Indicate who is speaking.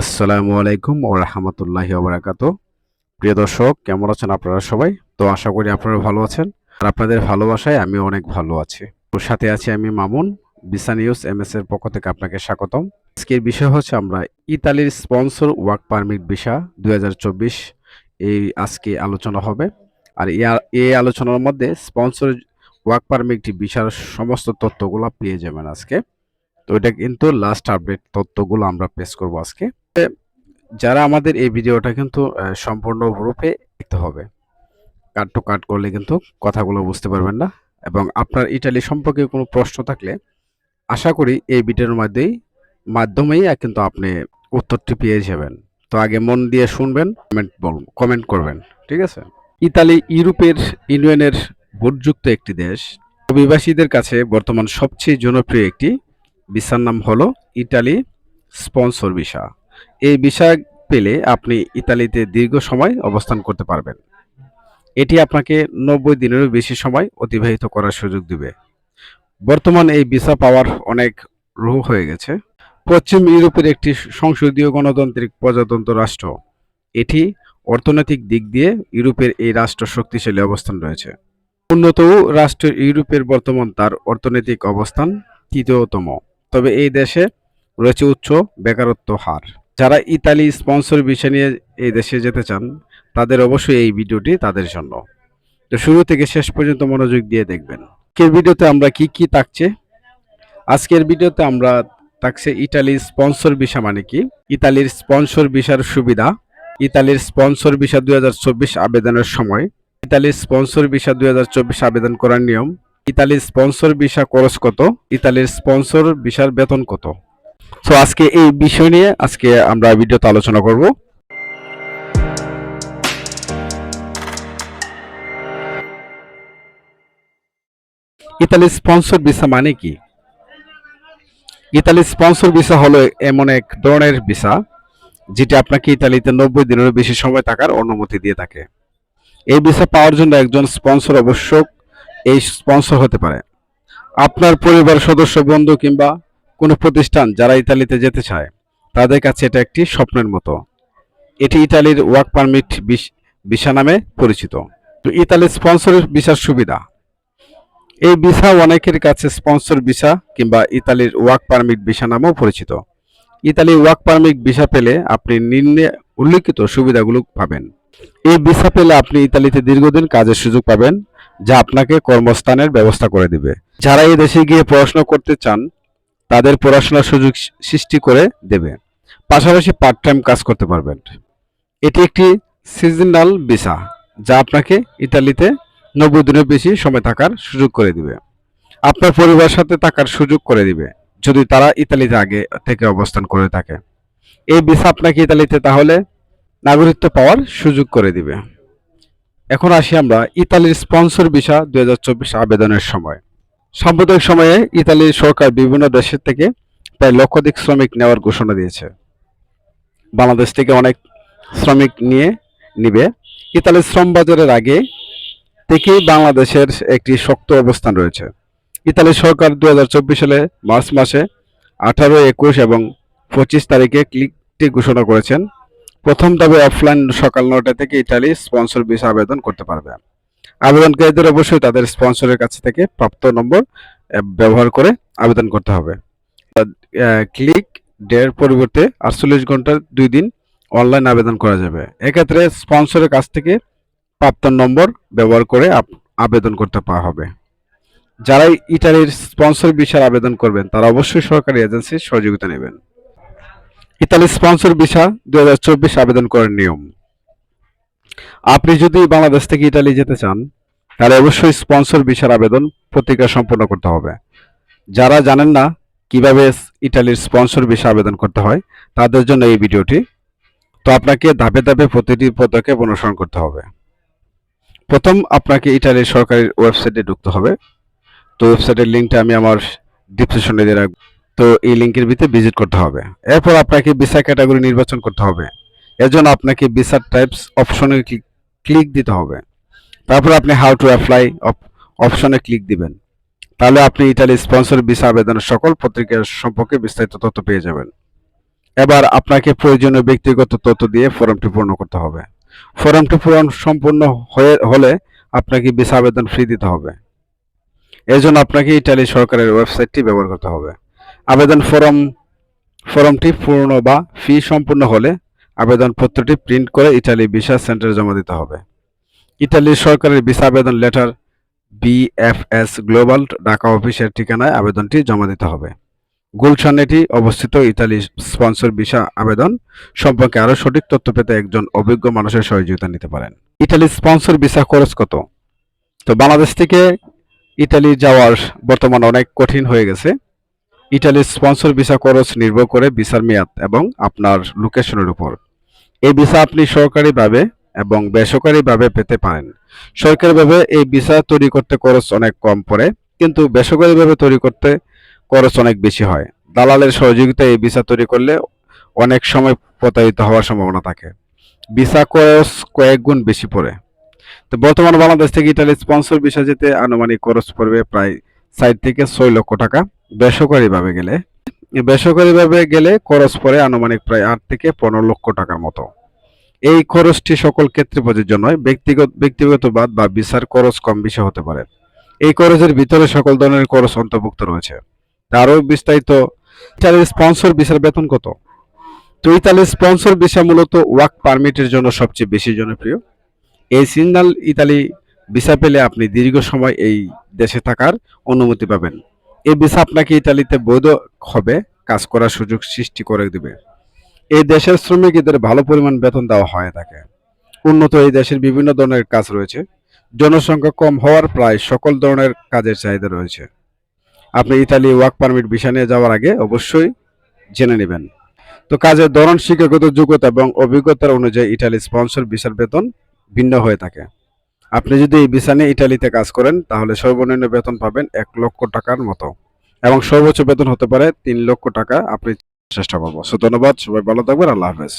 Speaker 1: আসসালামু আলাইকুম ও রহমতুল্লাহি ওবরাকাত প্রিয় দর্শক, কেমন আছেন আপনারা সবাই? তো আশা করি আপনারা ভালো আছেন। আর আপনাদের ভালোবাসায় আমি অনেক ভালো আছি। তো সাথে আছি আমি মামুন, বিসা নিউজ এম এর পক্ষ থেকে আপনাকে স্বাগতম। আজকের বিষয় হচ্ছে আমরা ইতালির স্পন্সর ওয়ার্ক পারমিট হাজার চব্বিশ। এই আজকে আলোচনা হবে। আর এই আলোচনার মধ্যে স্পন্সর ওয়ার্ক পারমিট ভিসার সমস্ত তথ্যগুলো পেয়ে যাবেন আজকে। তো এটা কিন্তু লাস্ট আপডেট তথ্যগুলো আমরা পেশ করব আজকে। যারা আমাদের এই ভিডিওটা কিন্তু সম্পূর্ণ রূপে দেখতে হবে। কাট টু কাট করলে কিন্তু কথাগুলো বুঝতে পারবেন না। এবং আপনার ইটালি সম্পর্কে কোনো প্রশ্ন থাকলে আশা করি এই ভিডিওর মধ্যেই, মাধ্যমেই কিন্তু আপনি উত্তরটি পেয়ে যাবেন। তো আগে মন দিয়ে শুনবেন কমেন্ট বল কমেন্ট করবেন, ঠিক আছে? ইতালি ইউরোপের ইউনিয়নের ভোটযুক্ত একটি দেশ। অভিবাসীদের কাছে বর্তমান সবচেয়ে জনপ্রিয় একটি, ভিসার নাম হলো ইটালি স্পন্সর ভিসা। এই ভিসা পেলে আপনি ইতালিতে দীর্ঘ সময় অবস্থান করতে পারবেন। এটি আপনাকে নব্বই দিনেরও বেশি সময় অতিবাহিত করার সুযোগ দিবে। বর্তমান এই ভিসা পাওয়ার অনেক রূহ হয়ে গেছে। পশ্চিম ইউরোপের একটি সংসদীয় গণতান্ত্রিক প্রজাতন্ত্র রাষ্ট্র। এটি অর্থনৈতিক দিক দিয়ে ইউরোপের এই রাষ্ট্র শক্তিশালী অবস্থান রয়েছে। উন্নত রাষ্ট্র ইউরোপের বর্তমান তার অর্থনৈতিক অবস্থান তৃতীয়তম। তবে এই দেশে রয়েছে উচ্চ বেকারত্ব হার। যারা ইতালি স্পন্সর বিষয় নিয়ে এই দেশে যেতে চান, তাদের অবশ্যই এই ভিডিওটি তাদের জন্য। তো শুরু থেকে শেষ পর্যন্ত মনোযোগ দিয়ে দেখবেন। আজকের ভিডিওতে আমরা কি কি থাকছে? আজকের ভিডিওতে আমরা থাকছে ইতালি স্পন্সর ভিসা মানে কি? ইতালির স্পন্সর ভিসার সুবিধা। ইতালির স্পন্সর ভিসা দুই হাজার চব্বিশ আবেদনের সময়। ইতালির স্পন্সর ভিসা দুই হাজার চব্বিশ আবেদন করার নিয়ম। ইতালির স্পন্সর ভিসা খরচ কত? ইতালির স্পন্সর ভিসার বেতন কত? তো আজকে এই বিষয় নিয়ে আজকে আমরা ভিডিওতে আলোচনা করব। ইতালির স্পন্সর ভিসা মানে কি? ইতালির স্পন্সর ভিসা হলো এমন এক ধরনের ভিসা যেটি আপনাকে ইতালিতে নব্বই দিনেরও বেশি সময় থাকার অনুমতি দিয়ে থাকে। এই ভিসা পাওয়ার জন্য একজন স্পন্সর অবশ্য এই স্পন্সর হতে পারে। আপনার পরিবার সদস্য, বন্ধু কিংবা কোনো প্রতিষ্ঠান যারা ইতালিতে যেতে চায়, তাদের কাছে এটা একটি স্বপ্নের মতো। এটি ইতালির ওয়ার্ক পারমিট ভিসা নামে পরিচিত। তো ইতালির স্পন্সর ভিসার সুবিধা। এই ভিসা অনেকের কাছে স্পন্সর ভিসা কিংবা ইতালির ওয়ার্ক পারমিট ভিসা নামেও পরিচিত। ইতালির ওয়ার্ক পারমিট ভিসা পেলে আপনি নিম্নে উল্লিখিত সুবিধাগুলো পাবেন। এই ভিসা পেলে আপনি ইতালিতে দীর্ঘদিন কাজের সুযোগ পাবেন, যা আপনাকে কর্মস্থানের ব্যবস্থা করে দিবে। যারা এই দেশে গিয়ে পড়াশোনা করতে চান তাদের পড়াশোনার সুযোগ সৃষ্টি করে দেবে। পাশাপাশি পার্ট টাইম কাজ করতে পারবেন। এটি একটি সিজনাল ভিসা যা আপনাকে ইতালিতে নব্বই দিনের বেশি সময় থাকার সুযোগ করে দিবে। আপনার পরিবারের সাথে থাকার সুযোগ করে দিবে, যদি তারা ইতালিতে আগে থেকে অবস্থান করে থাকে। এই ভিসা আপনাকে ইতালিতে তাহলে নাগরিকত্ব পাওয়ার সুযোগ করে দিবে। এখন আসি আমরা ইতালির স্পন্সর ভিসা দুই হাজার চব্বিশ আবেদনের সময়। সাম্প্রতিক সময়ে ইতালির সরকার বিভিন্ন দেশের থেকে প্রায় লক্ষাধিক শ্রমিক নেওয়ার ঘোষণা দিয়েছে। বাংলাদেশ থেকে অনেক শ্রমিক নিয়ে নিবে। ইতালির শ্রম বাজারের আগে থেকেই বাংলাদেশের একটি শক্ত অবস্থান রয়েছে। ইতালি সরকার দুই হাজার চব্বিশ সালে মার্চ মাসে আঠারো, একুশ এবং পঁচিশ তারিখে ক্লিকটি ঘোষণা করেছেন। প্রথম ধাপে অফলাইন সকাল নটা থেকে ইতালি স্পন্সর ভিসা আবেদন করতে পারবে। আবেদনকারীদের অবশ্যই তাদের স্পন্সরের কাছ থেকে প্রাপ্ত নম্বর ব্যবহার করে আবেদন করতে হবে। ক্লিক ডের পরিবর্তে আটচল্লিশ ঘণ্টার দুই দিন অনলাইন আবেদন করা যাবে। এক্ষেত্রে স্পন্সরের কাছ থেকে প্রাপ্ত নম্বর ব্যবহার করে আবেদন করতে পারা হবে। যারা ইটালির স্পন্সর ভিসার আবেদন করবেন, তারা অবশ্যই সরকারি এজেন্সির সহযোগিতা নেবেন। ইতালির স্পন্সর ভিসা দুই হাজার চব্বিশ আবেদন করার নিয়ম। আপনি যদি বাংলাদেশ থেকে ইটালি যেতে চান তাহলে অবশ্যই স্পন্সর ভিসার আবেদন পত্রিকা সম্পন্ন করতে হবে। যারা জানেন না কীভাবে ইটালির স্পন্সর ভিসা আবেদন করতে হয়, তাদের জন্য এই ভিডিওটি। তো আপনাকে ধাপে ধাপে প্রতিটি পদক্ষেপ অনুসরণ করতে হবে। প্রথম, আপনাকে ইটালির সরকারের ওয়েবসাইটে ঢুকতে হবে। তো ওয়েবসাইটের লিঙ্কটা আমি আমার ডিসক্রিপশনে দিয়ে রাখব। তো এই লিঙ্কের ভিতরে ভিজিট করতে হবে। এরপর আপনাকে ভিসা ক্যাটাগরি নির্বাচন করতে হবে। এর জন্য আপনাকে ভিসা টাইপস অপশনে ক্লিক দিতে হবে। তারপর আপনি হাউ টু অ্যাপ্লাই অপশনে ক্লিক দিবেন। তাহলে আপনি ইতালি স্পন্সর ভিসা আবেদনের সকল পত্রিকার সম্পর্কে বিস্তারিত তথ্য পেয়ে যাবেন। এবার আপনাকে প্রয়োজনীয় ব্যক্তিগত তথ্য দিয়ে ফর্মটি পূর্ণ করতে হবে। ফর্মটি পূরণ সম্পূর্ণ হয়ে, হলে আপনাকে ভিসা আবেদন ফি দিতে হবে। এর জন্য আপনাকে ইটালি সরকারের ওয়েবসাইটটি ব্যবহার করতে হবে। আবেদন ফর্ম ফর্মটি পূর্ণ বা ফি সম্পূর্ণ হলে আবেদনপত্রটি প্রিন্ট করে ইটালি ভিসা সেন্টারে জমা দিতে হবে। ইটালির সরকারের ভিসা আবেদন লেটার বিএফএস গ্লোবাল ঢাকা অফিসের ঠিকানায় আবেদনটি জমা দিতে হবে। গুলশান এটি অবস্থিত ইতালি স্পন্সর ভিসা আবেদন সম্পর্কে আরও সঠিক তথ্য পেতে একজন অভিজ্ঞ মানুষের সহযোগিতা নিতে পারেন। ইটালি স্পন্সর ভিসা খরচ কত? তো বাংলাদেশ থেকে ইটালি যাওয়ার বর্তমান অনেক কঠিন হয়ে গেছে। ইটালির স্পন্সর ভিসা খরচ নির্ভর করে ভিসার মেয়াদ এবং আপনার লোকেশনের উপর। এই ভিসা আপনি সরকারিভাবে এবং বেসরকারিভাবে পেতে পারেন। সরকারিভাবে এই ভিসা তৈরি করতে খরচ অনেক কম পড়ে, কিন্তু বেসরকারিভাবে তৈরি করতে খরচ অনেক বেশি হয়। দালালের সহযোগিতায় এই ভিসা তৈরি করলে অনেক সময় প্রতারিত হওয়ার সম্ভাবনা থাকে। ভিসা খরচ কয়েক গুণ বেশি পড়ে। তো বর্তমানে বাংলাদেশ থেকে ইটালি স্পন্সর ভিসা যেতে আনুমানিক খরচ পড়বে প্রায় ষাট থেকে ছয় লক্ষ টাকা বেসরকারিভাবে গেলে। বেসরকারিভাবে গেলে খরচ পড়ে আনুমানিক প্রায় আট থেকে পনেরো লক্ষ টাকার মতো। এই খরচটি সকল ক্ষেত্রে প্রযোজ্য নয় ব্যক্তিগত ব্যক্তিগতবাদ বা ভিসার খরচ কম বেশি হতে পারে। এই খরচের ভিতরে সকল ধরনের খরচ অন্তর্ভুক্ত রয়েছে। তারও বিস্তারিত। ইতালির স্পন্সর ভিসার বেতন কত? তো ইতালির স্পন্সর ভিসা মূলত ওয়ার্ক পারমিটের জন্য সবচেয়ে বেশি জনপ্রিয়। এই সিগন্যাল ইতালি ভিসা পেলে আপনি দীর্ঘ সময় এই দেশে থাকার অনুমতি পাবেন। এই ভিসা আপনাকে ইতালিতে বৈধ হবে, কাজ করার সুযোগ সৃষ্টি করে দিবে। এই দেশের শ্রমিকদের ভালো পরিমাণ বেতন দেওয়া হয় থাকে। উন্নত এই দেশের বিভিন্ন ধরনের কাজ রয়েছে। জনসংখ্যা কম হওয়ার প্রায় সকল ধরনের কাজের চাহিদা রয়েছে। আপনি ইতালি ওয়ার্ক পারমিট ভিসা নিয়ে যাওয়ার আগে অবশ্যই জেনে নেবেন। তো কাজের ধরন, শিক্ষাগত যোগ্যতা এবং অভিজ্ঞতার অনুযায়ী ইটালি স্পন্সর ভিসার বেতন ভিন্ন হয়ে থাকে। আপনি যদি এই ভিসা নিয়ে ইটালিতে কাজ করেন, তাহলে সর্বনিম্ন বেতন পাবেন এক লক্ষ টাকার মতো এবং সর্বোচ্চ বেতন হতে পারে তিন লক্ষ টাকা। আপনি চেষ্টা করব। সো ধন্যবাদ সবাই ভালো থাকবেন আল্লাহ হাফেজ।